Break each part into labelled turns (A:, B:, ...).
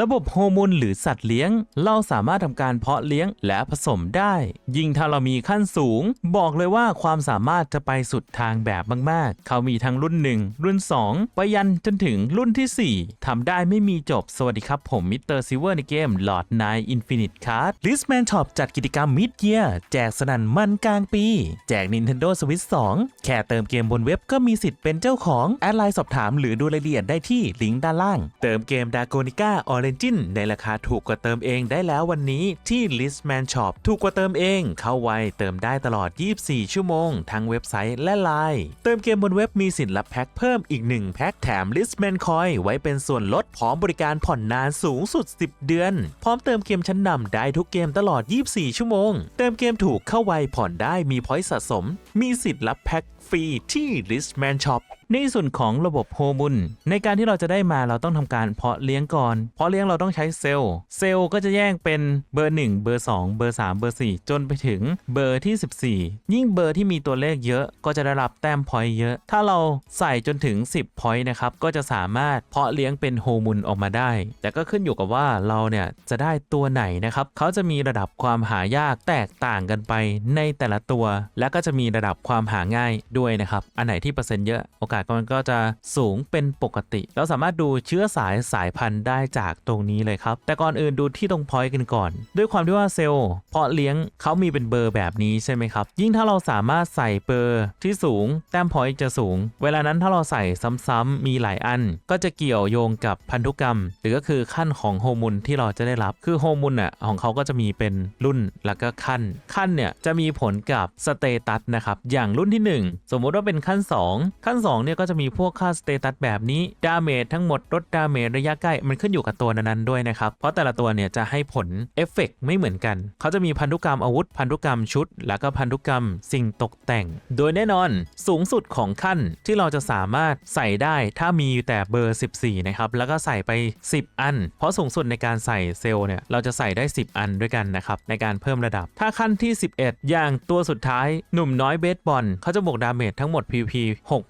A: ระบบโฮอร์โมนหรือสัตว์เลี้ยง เราสามารถทำการเพาะเลี้ยงและผสมได้ ยิ่งถ้าเรามีขั้นสูง บอกเลยว่าความสามารถจะไปสุดทางแบบมากๆ เขามีทั้งรุ่น 1 รุ่น 2 ไปยันจนถึงรุ่นที่ 4ทำได้ไม่มีจบสวัสดีครับผมมิสเตอร์ซิเวอร์ในเกม Lord 9 Infinite Card Listman Shop จัดกิจกรรม Mid Year แจกสนั่นมันกลางปี แจก Nintendo Switch 2 แค่เติมเกมบนเว็บก็มีสิทธิ์เป็นเจ้าของแอดไลน์สอบถามหรือดูรายละเอียดได้ที่ลิงก์ด้านล่าง เติมเกม d a g o n i c a Origin ในราคาถูกกว่าเติมเองได้แล้ววันนี้ที่ Listman Shop ถูกกว่าเติมเอง เข้าไวเติมได้ตลอด 24 ชั่วโมง ทั้งเว็บไซต์และไลน์เติมเกมบนเว็บมีสิทธิ์รับแพ็คเพิ่มอีก 1 แพ็คแถม Listman Coin ไว้เป็นส่วนลดพร้อมบริการผ่อนนานสูงสุด 10 เดือน พร้อมเติมเกมชั้นนำได้ทุกเกมตลอด 24 ชั่วโมง เติมเกมถูกเข้าไวผ่อนได้มีพอยต์สะสม มีสิทธิ์รับแพ็คฟรีที่ Listman Shop ในส่วนของระบบโฮมุนในการที่เราจะได้มาเราต้องทำการเพาะเลี้ยงก่อน เพาะเลี้ยงเราต้องใช้เซลล์ เซลล์ก็จะแยกเป็นเบอร์ 1 เบอร์ 2 เบอร์ 3 เบอร์ 4 จนไปถึงเบอร์ที่ 14 ยิ่งเบอร์ที่มีตัวเลขเยอะก็จะได้รับแต้มพอยต์เยอะ ถ้าเราใส่จนถึง 10พอยต์นะครับก็จะสามารถเพาะเลี้ยงเป็นโฮมุนออกมาได้ แต่ก็ขึ้นอยู่กับว่าเราเนี่ยจะได้ตัวไหนนะครับเขาจะมีระดับความหายากแตกต่างกันไปในแต่ละตัว และก็จะมีระดับับความหาง่ายด้วยนะครับ อันไหนที่เปอร์เซ็นต์เยอะโอกาสมันก็จะสูงเป็นปกติ เราสามารถดูเชื้อสายสายพันธุ์ได้จากตรงนี้เลยครับ แต่ก่อนอื่นดูที่ตรงพอยต์กันก่อน ด้วยความที่ว่าเซลล์เพาะเลี้ยงเขามีเป็นเบอร์แบบนี้ใช่ไหมครับ ยิ่งถ้าเราสามารถใส่เบอร์ที่สูง แต้มพอยต์จะสูง เวลานั้นถ้าเราใส่ซ้ำๆมีหลายอัน ก็จะเกี่ยวโยงกับพันธุกรรม หรือก็คือขั้นของโฮอร์โมนที่เราจะได้รับ คือโฮอร์โมนอะของเขาก็จะมีเป็นรุ่นแล้วก็ขั้น ขั้นเนี่ยจะมีผลกับสเตตัสนะครับอย่างรุ่นที่ 1 สมมุติว่าเป็นขั้น 2 ขั้น2เนี่ยก็จะมีพวกค่าสเตตัสแบบนี้ดาเมจทั้งหมดลดดาเมจระยะใกล้มันขึ้นอยู่กับตัวนั้นๆด้วยนะครับ เพราะแต่ละตัวเนี่ยจะให้ผลเอฟเฟกต์ไม่เหมือนกัน เขาจะมีพันธุกรรมอาวุธ พันธุกรรมชุด แล้วก็พันธุกรรมสิ่งตกแต่ง โดยแน่นอนสูงสุดของขั้นที่เราจะสามารถใส่ได้ถ้ามีแต่เบอร์ 14 นะครับ แล้วก็ใส่ไป 10 อัน เพราะสูงสุดในการใส่เซลล์เนี่ยเราจะใส่ได้ 10 อันด้วยกันนะครับในการเพิ่มระดับ ถ้าขั้นที่ 11 อย่างตัวสุดท้ายหนุ่มน้อยเบสบอลเขาจะบวกดาเมจทั้งหมด PP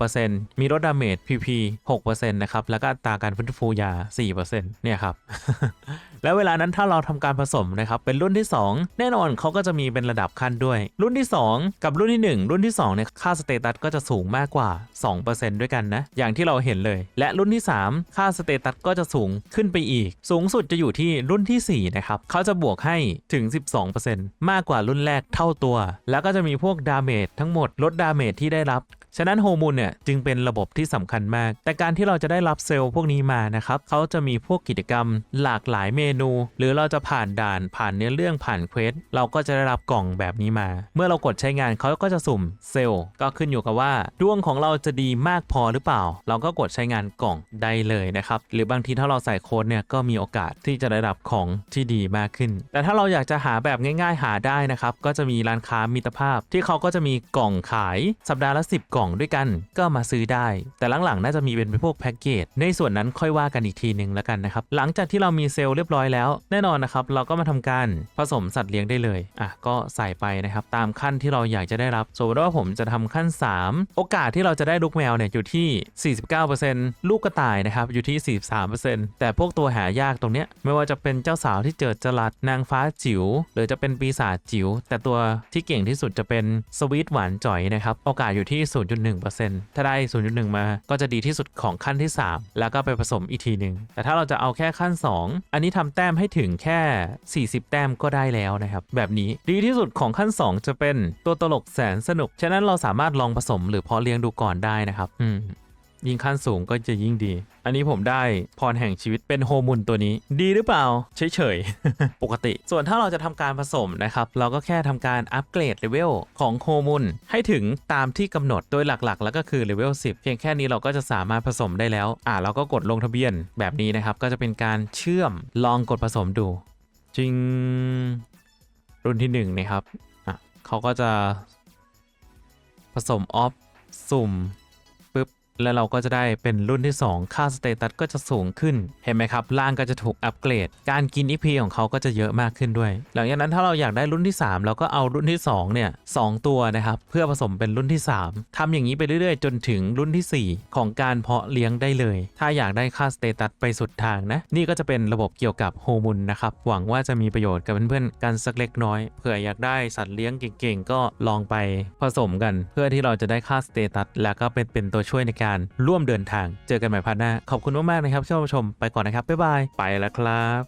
A: 6%มีลดดาเมจ PP 6%นะครับ แล้วก็อัตราการฟื้นฟูยา 4%เนี่ยครับ แล้วเวลานั้นถ้าเราทำการผสมนะครับ เป็นรุ่นที่ 2 แน่นอนเขาก็จะมีเป็นระดับขั้นด้วย รุ่นที่ 2 กับรุ่นที่ 1 รุ่นที่2เนี่ยค่าสเตตัสก็จะสูงมากกว่า 2%ด้วยกันนะ อย่างที่เราเห็นเลย และรุ่นที่ 3 ค่าสเตตัสก็จะสูงขึ้นไปอีก สูงสุดจะอยู่ที่รุ่นที่4นะครับเขาจะบวกให้ถึง 12%มากกว่ารุ่นแรกเท่าตัว แล้วก็จะมีพวกดาเมจทั้งหมดลดดาเมจที่ได้รับ ฉะนั้นโฮอร์โมนเนี่ยจึงเป็นระบบที่สำคัญมาก แต่การที่เราจะได้รับเซลล์พวกนี้มานะครับเขาจะมีพวกกิจกรรมหลากหลายเมนู หรือเราจะผ่านด่านผ่านเนื้อเรื่องผ่านเควสเราก็จะได้รับกล่องแบบนี้มา เมื่อเรากดใช้งานเขาก็จะสุ่มเซลล์ก็ขึ้นอยู่กับว่าดวงของเราจะดีมากพอหรือเปล่า เราก็กดใช้งานกล่องได้เลยนะครับหรือบางทีถ้าเราใส่โค้ดเนี่ยก็มีโอกาสที่จะได้รับของที่ดีมากขึ้น แต่ถ้าเราอยากจะหาแบบง่าย ๆ หาได้นะครับก็จะมีร้านค้ามิตรภาพที่เขาก็จะมีกล่องขายสัปดาห์ละ 10 กล่องด้วยกัน ก็มาซื้อได้ แต่หลังๆน่าจะมีเป็นพวกแพ็กเกจในส่วนนั้นค่อยว่ากันอีกทีหนึ่งแล้วกันนะครับหลังจากที่เรามีเซลล์เรียบร้อยแล้ว แน่นอนนะครับเราก็มาทำการผสมสัตว์เลี้ยงได้เลยอะก็ใส่ไปนะครับตามขั้นที่เราอยากจะได้รับสมมติว่าผมจะทำขั้น 3 โอกาสที่เราจะได้ลูกแมวเนี่ยอยู่ที่ 49%ลูกกระต่ายนะครับอยู่ที่ 43%แต่พวกตัวหายากตรงเนี้ยไม่ว่าจะเป็นเจ้าสาวที่เจิดจรัสนางฟ้าจิ๋วหรือจะเป็นปีศาจจิ๋วแต่ตัวที่เก่งที่สุดจะเป็นสวีทหวานจ่อยนะครับ โอกาสอยู่ที่ 0.1%ถ้าได้ 0.1 มาก็จะดีที่สุดของขั้นที่ 3 แล้วก็ไปผสมอีกทีหนึ่งแต่ถ้าเราจะเอาแค่ขั้น 2 อันนี้ทำแต้มให้ถึงแค่ 40 แต้มก็ได้แล้วนะครับ แบบนี้ดีที่สุดของขั้น 2 จะเป็นตัวตลกแสนสนุก ฉะนั้นเราสามารถลองผสมหรือเพาะเลี้ยงดูก่อนได้นะครับ อืม ยิ่งขั้นสูงก็จะยิ่งดี อันนี้ผมได้พรแห่งชีวิตเป็นโฮมุนตัวนี้ ดีหรือเปล่า เฉยๆ ปกติ ส่วนถ้าเราจะทำการผสมนะครับ เราก็แค่ทำการอัปเกรดเลเวลของโฮมุนให้ถึงตามที่กำหนดโดยหลักๆ แล้วก็คือเลเวล10 เพียงแค่นี้เราก็จะสามารถผสมได้แล้ว อ่าเราก็กดลงทะเบียนแบบนี้นะครับ ก็จะเป็นการเชื่อมลองกดผสมดู จริง รุ่นที่1นะครับอะเขาก็จะผสมออฟสุ่ม และเราก็จะได้เป็นรุ่นที่ 2 ค่าสเตตัสก็จะสูงขึ้น เห็นไหมครับร่างก็จะถูกอัปเกรด การกิน EP ของเขาก็จะเยอะมากขึ้นด้วย หลังจากนั้นถ้าเราอยากได้รุ่นที่ 3 เราก็เอารุ่นที่ 2 เนี่ยสองตัวนะครับ เพื่อผสมเป็นรุ่นที่ 3ทำอย่างนี้ไปเรื่อยๆ จนถึงรุ่นทีสี่ 4 ของการเพาะเลี้ยงได้เลย ถ้าอยากได้ค่าสเตตัสไปสุดทางนะ นี่ก็จะเป็นระบบเกี่ยวกับโฮมุนนะครับ หวังว่าจะมีประโยชน์กับเพื่อนๆกันสักเล็กน้อย เผื่ออยากได้สัตว์เลี้ยงเก่งๆ ก็ลองไปผสมกัน เพื่อที่เราจะได้ค่าสเตตัสและก็เป็นเป็นตัวช่วยในการร่วมเดินทาง เจอกันใหม่พาร์ทหน้า ขอบคุณมากๆนะครับที่รับชมไปก่อนนะครับบ๊ายบายไปแล้วครับ